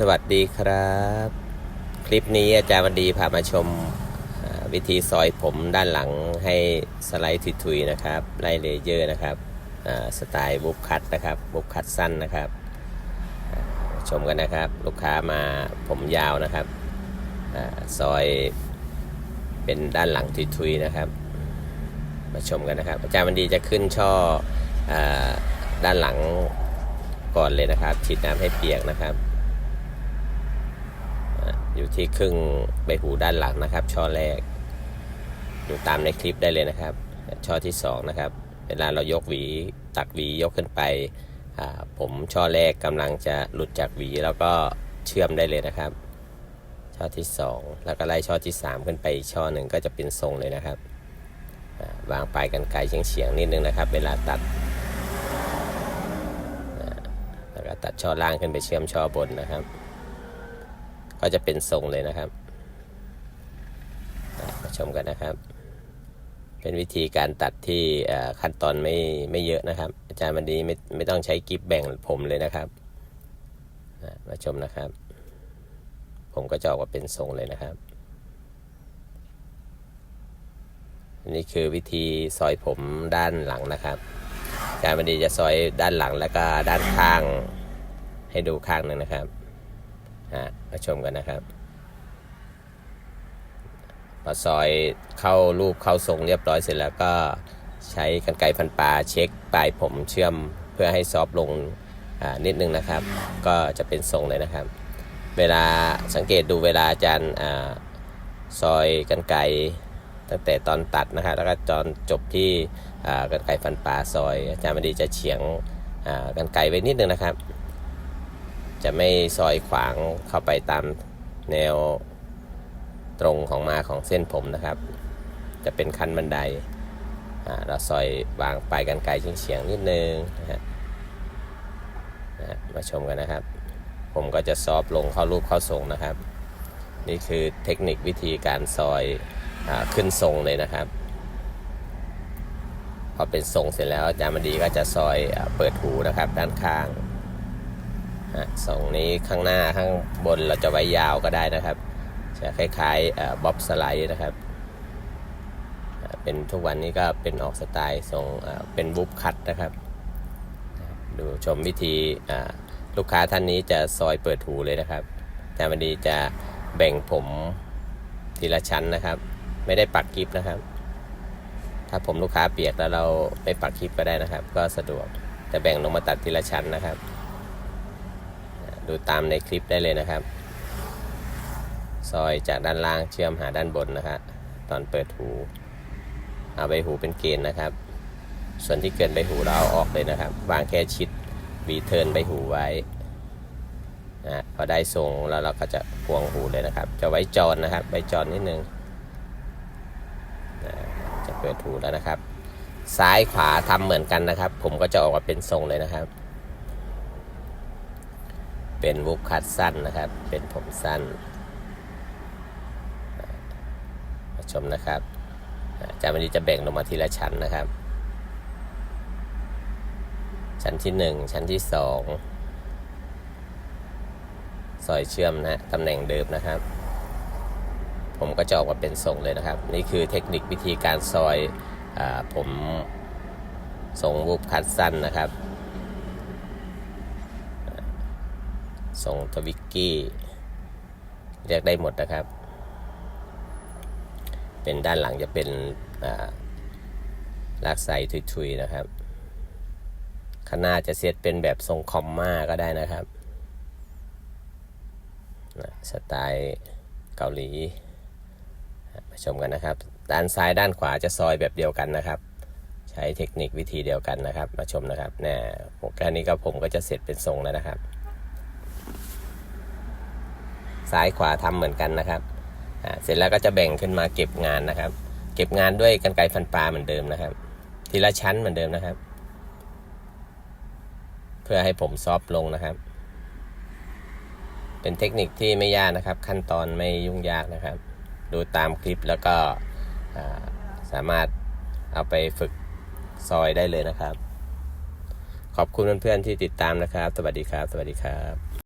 สวัสดีครับ คลิปนี้อาจารย์วันดีพามาชมวิธีซอยผมด้านหลังให้สไลด์ทุยๆนะครับไล่เลเยอร์นะครับสไตล์บุบคัตนะครับบุบคัตสั้นนะครับ ชมกันนะครับลูกค้ามาผมยาวนะครับอซอยเป็นด้านหลังทุยๆนะครับ มาชมกันนะครับ อาจารย์วันดีจะขึ้นช่ออด้านหลังก่อนเลยนะครับฉีดน้ำให้เปียกนะครับ อยู่ที่ครึ่งใบหูด้านหลังนะครับ ช่อแรก ดูตามในคลิปได้เลยนะครับ ช่อที่สองนะครับเวลาเรายกหวีตักหวียกขึ้นไป ผมช่อแรกกำลังจะหลุดจากหวีแล้วก็เชื่อมได้เลยนะครับ ช่อที่สองแล้วก็ไล่ช่อที่สามขึ้นไปอีกช่อหนึ่งก็จะเป็นทรงเลยนะครับวางปลายกันไกลเฉียงๆนิดนึงนะครับ เวลาตัดแล้วก็ตัดช่อล่างขึ้นไปเชื่อมช่อบนนะครับ ก็จะเป็นทรงเลยนะครับมาชมกันนะครับ เป็นวิธีการตัดที่ขั้นตอนไม่ไม่เยอะนะครับ อาจารย์มันดีไม่ไม่ต้องใช้กิฟแบ่งผมเลยนะครับมาชมนะครับ ผมก็จะออกมาเป็นทรงเลยนะครับนนี้คือวิธีซอยผมด้านหลังนะครับอาจารย์มันดีจะซอยด้านหลังแล้วก็ด้านข้างให้ดูข้างหนึ่งนะครับ ฮะมาชมกันนะครับพอซอยเข้ารูปเข้าทรงเรียบร้อยเสร็จแล้วก็ใช้กรรไกรพันปลาเช็คปลายผมเชื่อมเพื่อให้ซอฟลงนิดนึงนะครับ ก็จะเป็นทรงเลยนะครับ เวลาสังเกตดูเวลาอาจารย์ซอยกรรไกรตั้งแต่ตอนตัดนะครับแล้วก็ตอนจบที่กรรไกรฟันปลาซอย อาจารย์มดีจะเฉียงกรรไกรไว้นิดนึงนะครับ จะไม่ซอยขวางเข้าไปตามแนวตรงของมาของเส้นผมนะครับ จะเป็นคันบันไดเราซอยวางปลายกันไกลเฉียงๆนิดนึงนะฮะมาชมกันนะครับ ผมก็จะซอฟลงเข้ารูปเข้าทรงนะครับ นี่คือเทคนิควิธีการซอยอขึ้นทรงเลยนะครับพอเป็นทรงเสร็จแล้วอาจารย์มดีก็จะซอยอเปิดหูนะครับด้านข้าง ฮะสองนี้ข้างหน้าข้างบนเราจะไว้ยาวก็ได้นะครับจะคล้ายๆบ๊อบสไลด์นะครับ เป็นทุกวันนี้ก็เป็นออกสไตล์ทรงเป็นบุ๊บคัตนะครับ ดูชมวิธีลูกค้าท่านนี้จะซอยเปิดหูเลยนะครับ แต่วันนี้จะแบ่งผมทีละชั้นนะครับ ไม่ได้ปักกิฟนะครับ ถ้าผมลูกค้าเปียกแล้วเราไม่ปักคลิปก็ได้นะครับ ก็สะดวกจะแบ่งลงมาตัดทีละชั้นนะครับ ดูตามในคลิปได้เลยนะครับ ซอยจากด้านล่างเชื่อมหาด้านบนนะครับตอนเปิดหู เอาใบหูเป็นเกณฑ์นะครับ ส่วนที่เกินใบหูเราเอาออกเลยนะครับ วางแค่ชิดวีเทิร์นใบหูไว้นะพอได้ทรงแล้วเราก็จะพวงหูเลยนะครับ จะไว้จอนนะครับไว้จอนนิดนึงนะจะเปิดหูแล้วนะครับ ซ้ายขวาทำเหมือนกันนะครับ ผมก็จะออกมาเป็นทรงเลยนะครับ เป็นวุบคัดสั้นนะครับ เป็นผมสั้น มาชมนะครับอาจารย์วันนี้จะแบ่งลงมาทีละชั้นนะครับ ชั้นที่หนึ่งชั้นที่สองซอยเชื่อมนะตำแหน่งเดิมนะครับ ผมก็จะออกมาเป็นทรงเลยนะครับ นี่คือเทคนิควิธีการซอยอผมทรงวุบคัดสั้นนะครับ ทรงทวิกกี้ เรียกได้หมดนะครับ เป็นด้านหลังจะเป็นลากไซทุยๆนะครับ ข้างหน้าจะเซตเป็นแบบทรงคอมมาก็ได้นะครับ สไตล์เกาหลีมาชมกันนะครับ ด้านซ้ายด้านขวาจะซอยแบบเดียวกันนะครับ ใช้เทคนิควิธีเดียวกันนะครับ มาชมนะครับเนี่ยแค่นี้ก็ผมก็จะเสร็จเป็นทรงแล้วนะครับ ซ้ายขวาทำเหมือนกันนะครับเสร็จแล้วก็จะแบ่งขึ้นมาเก็บงานนะครับ เก็บงานด้วยกันไกรฟันปลาเหมือนเดิมนะครับ ทีละชั้นเหมือนเดิมนะครับ เพื่อให้ผมซอฟต์ลงนะครับ เป็นเทคนิคที่ไม่ยากนะครับ ขั้นตอนไม่ยุ่งยากนะครับ ดูตามคลิปแล้วก็สามารถเอาไปฝึกซอยได้เลยนะครับ ขอบคุณเพื่อนๆที่ติดตามนะครับ สวัสดีครับ สวัสดีครับ